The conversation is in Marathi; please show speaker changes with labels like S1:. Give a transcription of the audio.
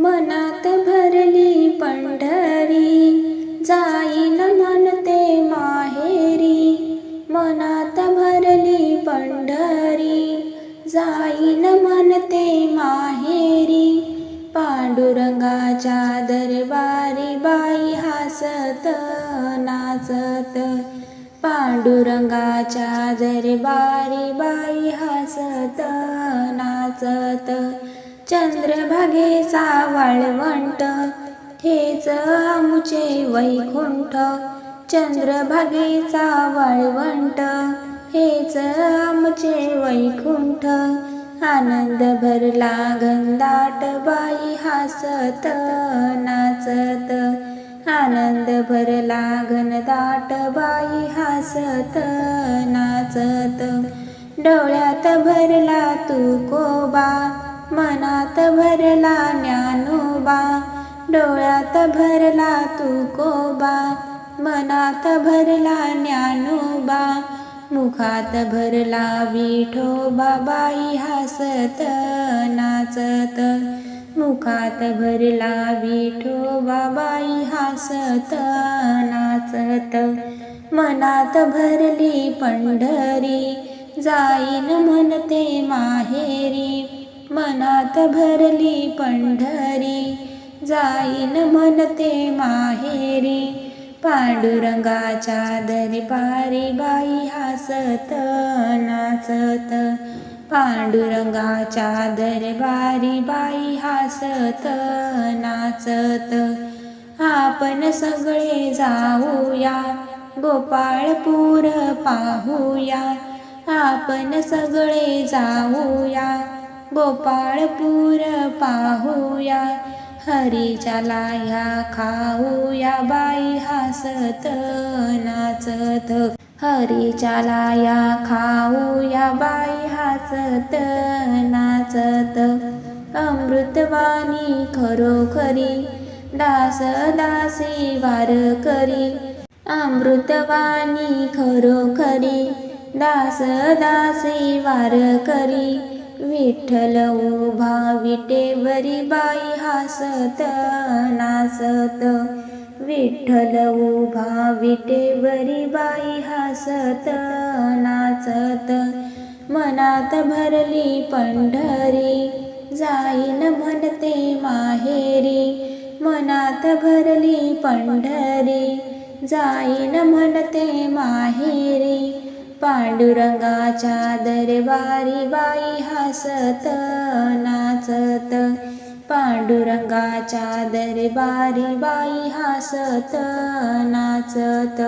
S1: मनात भरली पंढरी जाईन म्हणते माहेरी. मनात भरली पंढरी जाईन म्हणते माहेरी. पांडुरंगाच्या दरबारी बाई हसत नाचत. पांडुरंगाच्या दरबारी बाई हसत नाचत. चंद्रभागेचा वाळवंट हेच आमुचे वैकुंठ. चंद्रभागेचा वाळवंट हेच आमचे वैकुंठ. आनंद भरला गंधाट बाई हसत नाचत. आनंद भरला घनदाट बाई हसत नाचत. डोळ्यात भरला तू कोबा मनात भरला ज्ञानोबा डोळ्यात भरला तू कोबा मनात भरला ज्ञानोबा मुखात भरला विठोबा बाई हसत नाचत मुखात भरला विठोबा बाई हसत नाचत मनात भरली पंढरी जाईन म्हणते माहेरी मनात भरली पंढरी जाईन म्हणते माहेरी. पांडुरंगाच्या दरबारी बाई हसत नाचत. पांडुरंगाच्या दरबारी बाई हसत नाचत. आपण सगळे जाऊया गोपाळपूर पाहूया. आपण सगळे जाऊया गोपाळपूर पाहूया हरीच्या लाह्या खाऊया बाई हसत नाचत. हरीच्या लाया खाऊया बाई हसत नाचत. अमृतवाणी खरोखरी दास दासी वार करी. अमृतवाणी खरोखरी दास दासी वार करी. विठ्ठल उभा विटेवरी बाई हासत नाचत विठ्ठल उभा विटेवरी बाई हासत नाचत. मनात भरली पंढरी जाईन म्हणते माहेरी. मनात भरली पंढरी जाईन म्हणते माहेरी. पांडुरंगाच्या दरबारी बाई हसत नाचत. पांडुरंगाच्या दरबारी बाई हसत नाचत.